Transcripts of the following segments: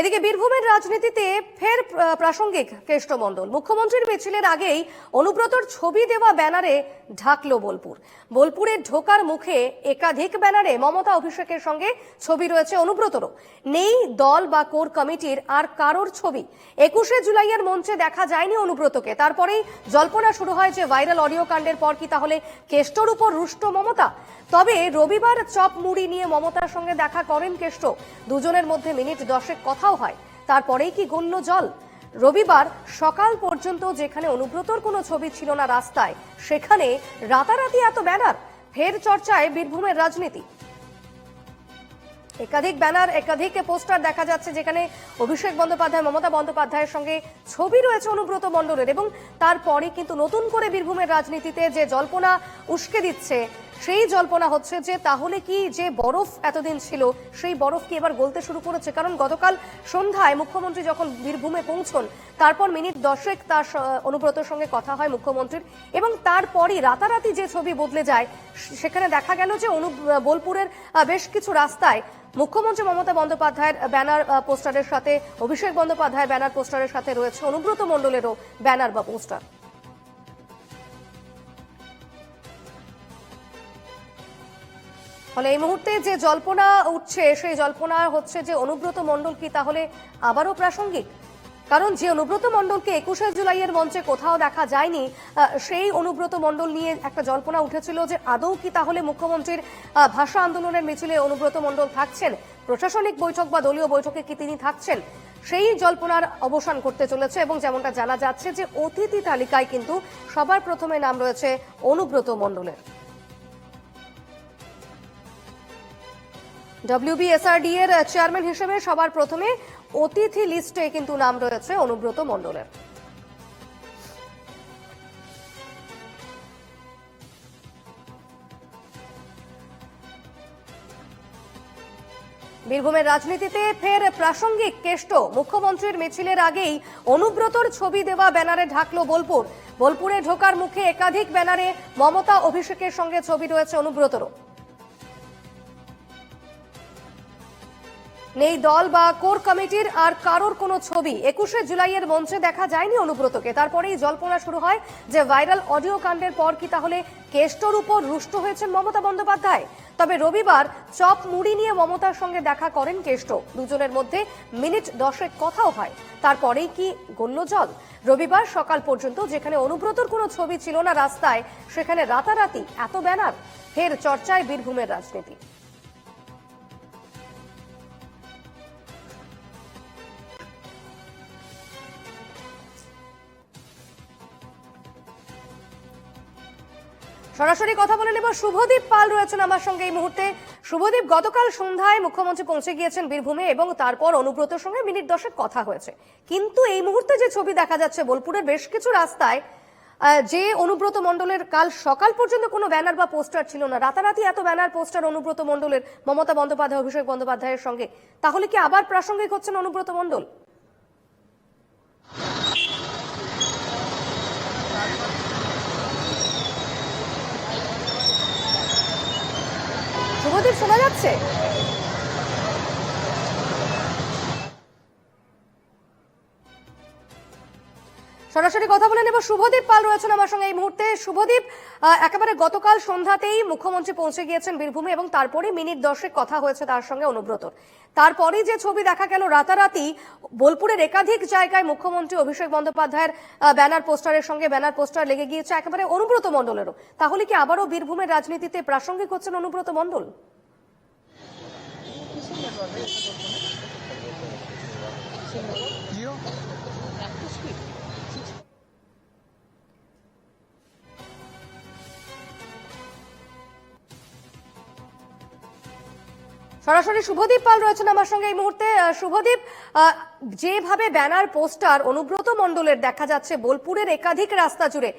এদিকে বীরভূমের রাজনীতিতে ফের প্র- প্রাসঙ্গিক কেষ্টমণ্ডল। মুখ্যমন্ত্রীর মিছিলের আগেই অনুব্রতর ছবি দেওয়া ব্যানারে ঢাকলো বোলপুর। বোলপুরে ঢোকার মুখে একাধিক ব্যানারে মমতা অভিষেকের সঙ্গে ছবি রয়েছে অনুব্রতরও। নেই দল বা কোর কমিটির আর কারোর ছবি। একুশে জুলাইয়ের মঞ্চে দেখা যায়নি অনুব্রতকে। তারপরেই জল্পনা শুরু হয় যে ভাইরাল অডিও কাণ্ডের পর কি তাহলে কেষ্টর উপর রুষ্ট মমতা? তবে রবিবার চপ মুড়ি নিয়ে মমতার সঙ্গে দেখা করেন কেষ্ট। দুজনের মধ্যে মিনিট দশেক কথাও হয়। তারপরেই কি গণ্য জল? রবিবার সকাল পর্যন্ত যেখানে অনুব্রতর কোনো ছবি ছিল না রাস্তায়, সেখানে রাতারাতি এত ব্যানার। ফের চর্চায় বীরভূমের রাজনীতি। একাধিক ব্যানার, একাধিক পোস্টার দেখা যাচ্ছে যেখানে অভিষেক বন্দ্যোপাধ্যায়, মমতা বন্দ্যোপাধ্যায়ের সঙ্গে ছবি রয়েছে অনুব্রত মণ্ডলের এবং তারপরে কিন্তু নতুন করে বীরভূমের রাজনীতিতে যে জল্পনা উস্কে দিচ্ছে সেই জল্পনা হচ্ছে যে, তাহলে কি যে বরফ এতদিন ছিল, সেই বরফ কি এবার গলতে শুরু করেছে? কারণ গতকাল সন্ধ্যায় মুখ্যমন্ত্রী যখন বীরভূমে পৌঁছন, তারপর মিনিট দশেক তার অনুব্রতর সঙ্গে কথা হয় মুখ্যমন্ত্রীর, এবং তারপরই রাতারাতি যে ছবি বদলে যায় সেখানে দেখা গেল যে অনু বোলপুরের বেশ কিছু রাস্তায় মুখ্যমন্ত্রী মমতা বন্দ্যোপাধ্যায়ের ব্যানার পোস্টারের সাথে, অভিষেক বন্দ্যোপাধ্যায়ের ব্যানার পোস্টারের সাথে রয়েছে অনুব্রত মণ্ডলেরও ব্যানার বা পোস্টার। ফলে এই মুহূর্তে যে জল্পনা উঠছে, সেই জল্পনা হচ্ছে যে অনুব্রত মণ্ডল কি তাহলে আবারও প্রাসঙ্গিক? কারণ যে অনুব্রত মণ্ডলকে একুশে জুলাইয়ের মঞ্চে কোথাও দেখা যায়নি সেই অনুব্রত মণ্ডল নিয়ে একটা জল্পনা উঠেছিল যে আদৌ কি তাহলে মুখ্যমন্ত্রীর ভাষা আন্দোলনের মিছিলে অনুব্রত মণ্ডল থাকছেন? প্রশাসনিক বৈঠক বা দলীয় বৈঠকে কি তিনি থাকছেন? সেই জল্পনার অবসান করতে চলেছে এবং যেমনটা জানা যাচ্ছে যে অতিথি তালিকায় কিন্তু সবার প্রথমে নাম রয়েছে অনুব্রত মণ্ডলের। ডব্লিউবিএসআরডি এর চেয়ারম্যান হিসেবে সবার প্রথমে অতিথি লিস্টে কিন্তু নাম রয়েছে অনুব্রত মণ্ডলের। বীরভূমের রাজনীতিতে ফের প্রাসঙ্গিক কেষ্ট। মুখ্যমন্ত্রীর মিছিলের আগেই অনুব্রতর ছবি দেওয়া ব্যানারে ঢাকলো বোলপুর। বোলপুরে ঢোকার মুখে একাধিক ব্যানারে মমতা অভিষেকের সঙ্গে ছবি রয়েছে অনুব্রতরও। নেই দল বা কোর কমিটির আর কারোর কোনো ছবি। একুশে জুলাইয়ের মঞ্চে দেখা যায়নি অনুব্রতকে। তারপরেই জল্পনা শুরু হয় যে ভাইরাল অডিও কাণ্ডের পর কি তাহলে কেষ্টর উপর রুষ্ট হয়েছেন মমতা বন্দ্যোপাধ্যায়? তবে রবিবার চপ মুড়ি নিয়ে মমতার সঙ্গে দেখা করেন কেষ্ট। দুজনের মধ্যে মিনিট দশেক কথাও হয়। তারপরেই কি জল? রবিবার সকাল পর্যন্ত যেখানে অনুব্রতর কোনো ছবি ছিল না রাস্তায়, সেখানে রাতারাতি এত ব্যানার। ফের চর্চায় বীরভূমের রাজনীতি। সরাসরি কথা বলে নেব। শুভদীপ পাল রয়েছেন আমার সঙ্গে এই মুহূর্তে। শুভদীপ, গতকাল সন্ধ্যায় মুখ্যমন্ত্রী পৌঁছে গিয়েছেন বীরভূমে এবং তারপর অনুব্রতর সঙ্গে মিনিট দশেক কথা হয়েছে। কিন্তু এই মুহূর্তে যে ছবি দেখা যাচ্ছে, বোলপুরের বেশ কিছু রাস্তায় যে অনুব্রত মণ্ডলের কাল সকাল পর্যন্ত কোনো ব্যানার বা পোস্টার ছিল না, রাতারাতি এত ব্যানার, পোস্টার অনুব্রত মণ্ডলের, মমতা বন্দ্যোপাধ্যায়, অভিষেক বন্দ্যোপাধ্যায়ের সঙ্গে, তাহলে কি আবার প্রাসঙ্গিক হচ্ছেন অনুব্রত মণ্ডল? যাচ্ছে সরাসরি কথা বলে নেব। শুভদীপ পাল রয়েছেন আমার সঙ্গে এই মুহূর্তে। শুভদীপ একেবারে গতকাল সন্ধ্যাতেই মুখ্যমন্ত্রী পৌঁছে গিয়েছেন বীরভূমে এবং তারপরে মিনিট দশেক কথা হয়েছে তার সঙ্গে অনুব্রত। তারপরেই যে ছবি দেখা গেল রাতারাতি, বোলপুরের একাধিক জায়গায় মুখ্যমন্ত্রী অভিষেক বন্দ্যোপাধ্যায়ের ব্যানার পোস্টারের সঙ্গে ব্যানার পোস্টার লেগে গিয়েছে একেবারে অনুব্রত মণ্ডলেরও। তাহলে কি আবারও বীরভূমের রাজনীতিতে প্রাসঙ্গিক হচ্ছেন অনুব্রত মণ্ডল? সরাসরি শুভদীপ পাল রয়েছেন আমার সঙ্গে এই মুহূর্তে। শুভদীপ যেভাবে ব্যানার, পোস্টার, অনুব্রত মণ্ডলের দেখা যাচ্ছে, বোলপুরের একাধিক রাস্তা জুড়ে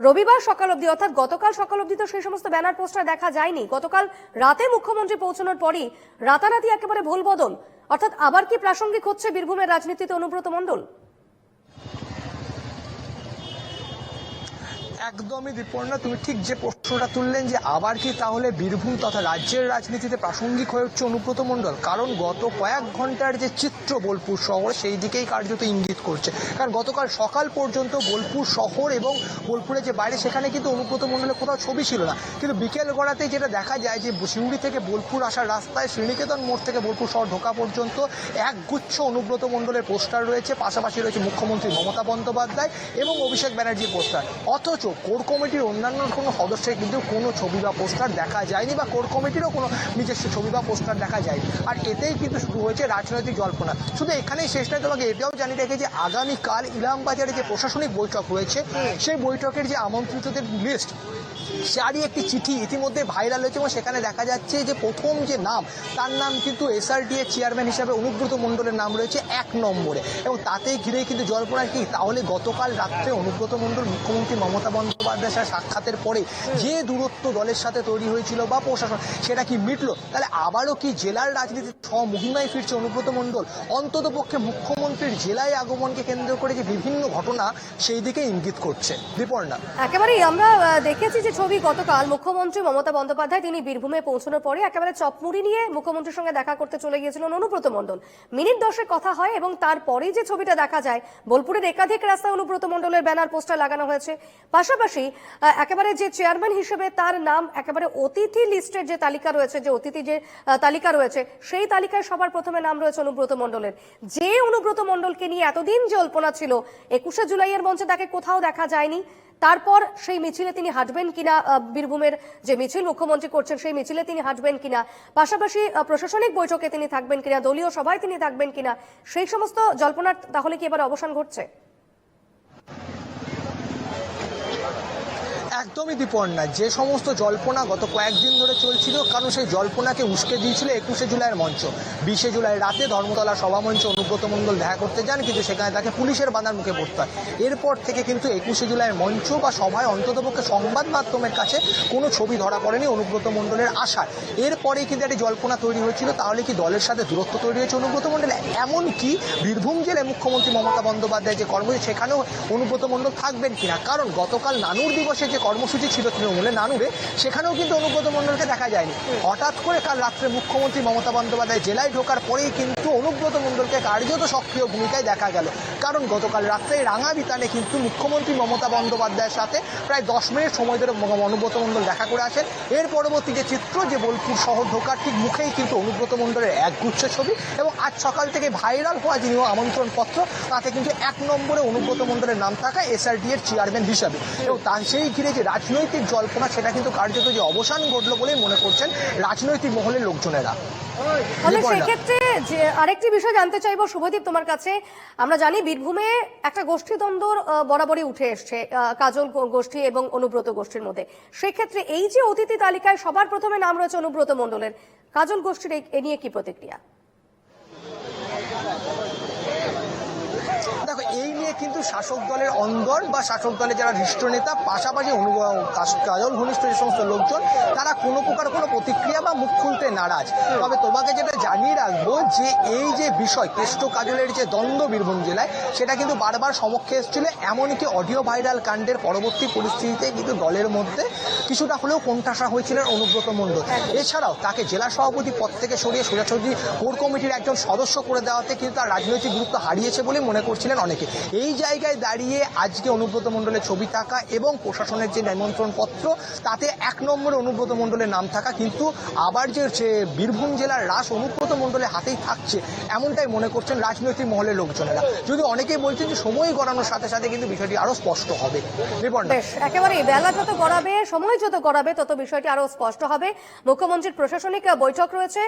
রবিবার সকাল অবধি, অর্থাৎ গতকাল সকাল অবধি তো সেই সমস্ত ব্যানার পোস্টার দেখা যায়নি। গতকাল রাতে মুখ্যমন্ত্রী পৌঁছানোর পরই রাতারাতি একেবারে ভুল বদল। অর্থাৎ আবার কি প্রাসঙ্গিক হচ্ছে বীরভূমের রাজনীতিতে অনুব্রত মণ্ডল? একদমই বিপন্ন। তুমি ঠিক যে প্রশ্নটা তুললেন যে আবার কি তাহলে বীরভূম তথা রাজ্যের রাজনীতিতে প্রাসঙ্গিক হয়ে উঠছে অনুব্রত মণ্ডল? কারণ গত কয়েক ঘণ্টার যে চিত্র বোলপুর শহর, সেই দিকেই কার্যত ইঙ্গিত করছে। কারণ গতকাল সকাল পর্যন্ত বোলপুর শহর এবং বোলপুরের যে বাইরে, সেখানে কিন্তু অনুব্রত মণ্ডলের কোথাও ছবি ছিল না। কিন্তু বিকেল গড়াতে যেটা দেখা যায় যে সিউড়ি থেকে বোলপুর আসার রাস্তায় শ্রীনিকেতন মোড় থেকে বোলপুর শহর ঢোকা পর্যন্ত একগুচ্ছ অনুব্রত মণ্ডলের পোস্টার রয়েছে। পাশাপাশি রয়েছে মুখ্যমন্ত্রী মমতা বন্দ্যোপাধ্যায় এবং অভিষেক ব্যানার্জির পোস্টার। অথচ কোর কমিটির অন্যান্য কোনো সদস্যের কিন্তু কোনো ছবি বা পোস্টার দেখা যায়নি বা কোর কমিটিরও কোনো নিজস্ব ছবি বা পোস্টার দেখা যায়নি। আর এতেই কিন্তু শুরু হয়েছে রাজনৈতিক জল্পনা। শুধু এখানেই শেষ নয় তোমাকে এটাও জানিয়ে রেখে যে আগামীকাল ইলামবাজারে যে প্রশাসনিক বৈঠক রয়েছে সেই বৈঠকের যে আমন্ত্রিতদের লিস্ট তারই একটি চিঠি ইতিমধ্যে ভাইরাল হয়েছে এবং সেখানে দেখা যাচ্ছে যে প্রথম যে নাম, তার নাম কিন্তু এসআরডি এর চেয়ারম্যান হিসাবে অনুব্রত মণ্ডলের নাম রয়েছে এক নম্বরে। এবং তাতেই ঘিরেই কিন্তু জল্পনা কি, তাহলে গতকাল রাত্রে অনুব্রত মণ্ডল মুখ্যমন্ত্রী মমতা বন্দ্যোপাধ্যায়ের সাথে সাক্ষাতের পরে যে দূরত্ব দলের সাথে তৈরি হয়েছিল বা প্রশাসন, সেটা কি মিটলো? তাহলে আবারও কি জেলার রাজনীতি মহিমায় ফিরছে অনুব্রত মণ্ডল? অন্তত পক্ষে মুখ্যমন্ত্রীর জেলায় আগমনকে কেন্দ্র করে যে বিভিন্ন ঘটনা, সেই দিকে ইঙ্গিত করছে। বিপর্ণা। একেবারেই আমরা দেখেছি যে ছবি গতকাল মুখ্যমন্ত্রী মমতা বন্দ্যোপাধ্যায় তিনি বীরভূমে পৌঁছানোর পরে একেবারে চপমুড়ি নিয়ে মুখ্যমন্ত্রীর সঙ্গে দেখা করতে চলে গিয়েছিলেন অনুব্রত মণ্ডল। মিনিট দশেক কথা হয় এবং তারপরেই যে ছবিটা দেখা যায়, বোলপুরের একাধিক রাস্তায় অনুব্রত মণ্ডলের ব্যানার, পোস্টার লাগানো হয়েছে। পাশাপাশি একেবারে যে চেয়ারম্যান হিসেবে তার নাম একেবারে অতিথি লিস্টের যে তালিকা রয়েছে, যে অতিথি যে তালিকা রয়েছে, সেই তালিকায় সবার প্রথমে নাম রয়েছে অনুব্রত মণ্ডলের। যে অনুব্রত মণ্ডলকে নিয়ে এতদিন জল্পনা ছিল, একুশে জুলাইয়ের মঞ্চে তাকে কোথাও দেখা যায়নি। তারপর সেই মিছিলে তিনি হাঁটবেন কিনা বীরভূমের যে মিছিল মুখ্যমন্ত্রী করছেন সেই মিছিলে তিনি হাঁটবেন কিনা, পাশাপাশি প্রশাসনিক বৈঠকে তিনি থাকবেন কিনা, দলীয় সভায় তিনি থাকবেন কিনা, সেই সমস্ত জল্পনার তাহলে কি এবার অবসান ঘটছে? একদমই বিপন্না। যে সমস্ত জল্পনা গত কয়েকদিন ধরে চলছিল, কারণ সেই জল্পনাকে উস্কে দিয়েছিল একুশে জুলাইয়ের মঞ্চ। বিশে জুলাই রাতে ধর্মতলা সভামঞ্চে অনুব্রত মণ্ডল দেখা করতে যান, কিন্তু সেখানে তাকে পুলিশের বাধার মুখে পড়তে হয়। এরপর থেকে কিন্তু একুশে জুলাইয়ের মঞ্চ বা সভায় অন্ততপক্ষে সংবাদ মাধ্যমের কাছে কোনো ছবি ধরা পড়েনি অনুব্রত মণ্ডলের আশার। এরপরেই কিন্তু একটি জল্পনা তৈরি হয়েছিল, তাহলে কি দলের সাথে দূরত্ব তৈরি হয়েছে অনুব্রত মণ্ডল? এমনকি বীরভূম জেলায় মুখ্যমন্ত্রী মমতা বন্দ্যোপাধ্যায় যে কর্মসূচি, সেখানেও অনুব্রত মণ্ডল থাকবেন কিনা? কারণ গতকাল নানুর দিবসে যে কর্মসূচি ছিল তৃণমূলে নানুরে, সেখানেও কিন্তু অনুব্রত মণ্ডলকে দেখা যায়নি। হঠাৎ করে কাল রাত্রে মুখ্যমন্ত্রী মমতা বন্দ্যোপাধ্যায় জেলায় ঢোকার পরেই কিন্তু অনুব্রত মণ্ডলকে কার্যত সক্রিয় ভূমিকায় দেখা গেল। কারণ গতকাল রাত্রে রাঙা বিতানে কিন্তু মুখ্যমন্ত্রী মমতা বন্দ্যোপাধ্যায়ের সাথে প্রায় দশ মিনিট সময় ধরে অনুব্রত মণ্ডল দেখা করে আসেন। এর পরবর্তী যে চিত্র, যে বোলপুর শহর ঢোকার ঠিক মুখেই কিন্তু অনুব্রত মণ্ডলের একগুচ্ছ ছবি এবং আজ সকাল থেকে ভাইরাল হওয়া যিনি আমন্ত্রণ পত্র তাতে কিন্তু এক নম্বরে অনুব্রত মণ্ডলের নাম থাকা এসআরডি এর চেয়ারম্যান হিসাবে। এবং তার সেই ঘিরে যে রাজনৈতিক জল্পনা সেটা কিন্তু কার্যত যে অবসান ঘটলো বলেই মনে করছেন রাজনৈতিক মহলের লোকজনেরা। তাহলে সেক্ষেত্রে যে আরেকটি বিষয় জানতে চাইব শুভদীপ তোমার কাছে। আমরা জানি বীরভূমে একটা গোষ্ঠীদ্বন্দ্ব আহ, বরাবরই উঠে এসছে কাজল গোষ্ঠী এবং অনুব্রত গোষ্ঠীর মধ্যে। সেক্ষেত্রে এই যে অতিথি তালিকায় সবার প্রথমে নাম রয়েছে অনুব্রত মণ্ডলের। কাজল গোষ্ঠীর এই- এ নিয়ে কি প্রতিক্রিয়া দেখো এই নিয়ে কিন্তু শাসক দলের অঙ্গন বা শাসক দলের যারা হৃষ্ট নেতা পাশাপাশি অনু- কাজ- কাজল, ঘনিষ্ঠ যে সমস্ত লোকজন, তারা কোনো প্রকার কোনো প্রতিক্রিয়া বা মুখ খুলতে নারাজ। তবে তোমাকে যেটা জানিয়ে রাখব যে এই যে বিষয়, কেষ্ট কাজলের যে দ্বন্দ্ব বীরভূম জেলায়, সেটা কিন্তু বারবার সমক্ষে এসেছিল। এমনকি অডিও ভাইরাল কাণ্ডের পরবর্তী পরিস্থিতিতে কিন্তু দলের মধ্যে কিছুটা হলেও কোণঠাসা হয়েছিলেন অনুব্রত মণ্ডল। এছাড়াও তাকে জেলা সভাপতি পদ থেকে সরিয়ে সোজাসুজি কোর কমিটির একজন সদস্য করে দেওয়াতে কিন্তু তার রাজনৈতিক গুরুত্ব হারিয়েছে বলে মনে করছিলেন অনেকে। এই জায়গায় দাঁড়িয়ে আজকে অনুব্রত মণ্ডলের ছবি থাকা এবং প্রশাসনের যে নিমন্ত্রণ পত্র তাতে এক নম্বরে অনুব্রত মণ্ডলের নাম থাকা কিন্তু আবার যে বীরভূম জেলার রাস অনুব্রত মণ্ডলের হাতেই থাকছে, এমনটাই মনে করছেন রাজনৈতিক মহলের লোকজনেরা। যদি অনেকেই বলছেন যে সময় গড়ানোর সাথে সাথে কিন্তু বিষয়টি আরও স্পষ্ট হবে। একেবারেই বেলা যত গড়াবে, সময় যত গড়াবে, তত বিষয়টি আরও স্পষ্ট হবে। মুখ্যমন্ত্রীর প্রশাসনিক বৈঠক রয়েছে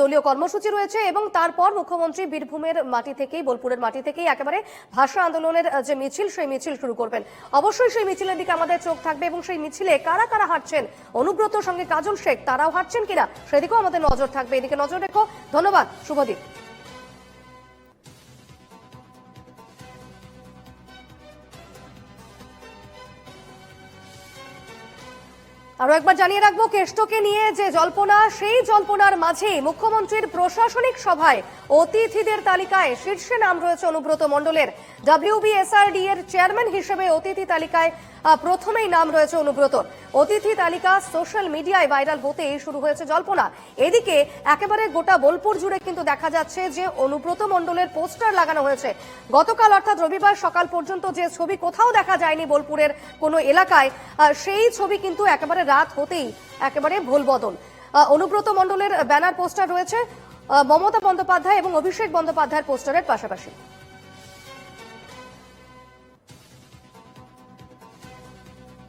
দলীয় কর্মসূচি রয়েছে এবং তারপর মুখ্যমন্ত্রী বীরভূমের মাটি থেকেই, বোলপুরের মাটি থেকেই একেবারে ভাষা আন্দোলনের যে মিছিল, সেই মিছিল শুরু করবেন। অবশ্যই সেই মিছিলের দিকে আমাদের চোখ থাকবে এবং সেই মিছিলে কারা কারা হাঁটছেন, অনুব্রতর সঙ্গে কাজল শেখ, তারাও হাঁটছেন। কিনা সেদিকেও আমাদের নজর থাকবে। এদিকে নজর রেখো। ধন্যবাদ। শুভদীপ আরও একবার জানিয়ে রাখব, কেষ্টকে নিয়ে যে জল্পনা, সেই জল্পনার মাঝে মুখ্যমন্ত্রীর প্রশাসনিক সভায় অতিথিদের তালিকায় শীর্ষে নাম রয়েছে অনুব্রত মণ্ডলের। ডাব্লিউবিএসআরডি এর চেয়ারম্যান হিসেবে অতিথি তালিকায় প্রথমেই নাম রয়েছে অনুব্রত। অতিথি তালিকা সোশ্যাল মিডিয়ায় ভাইরাল হতেই শুরু হয়েছে জল্পনা। এদিকে একেবারে গোটা বোলপুর জুড়ে কিন্তু দেখা যাচ্ছে যে অনুব্রত মণ্ডলের পোস্টার লাগানো হয়েছে। গতকাল অর্থাৎ রবিবার সকাল পর্যন্ত যে ছবি কোথাও দেখা যায়নি বোলপুরের কোনো এলাকায় সেই ছবি কিন্তু একেবারে রাত হতেই একেবারে ভুলবদল। বদল অনুব্রত মণ্ডলের ব্যানার পোস্টার রয়েছে। মমতা বন্দ্যোপাধ্যায় এবং অভিষেক বন্দ্যোপাধ্যায়ের পোস্টারের পাশাপাশি।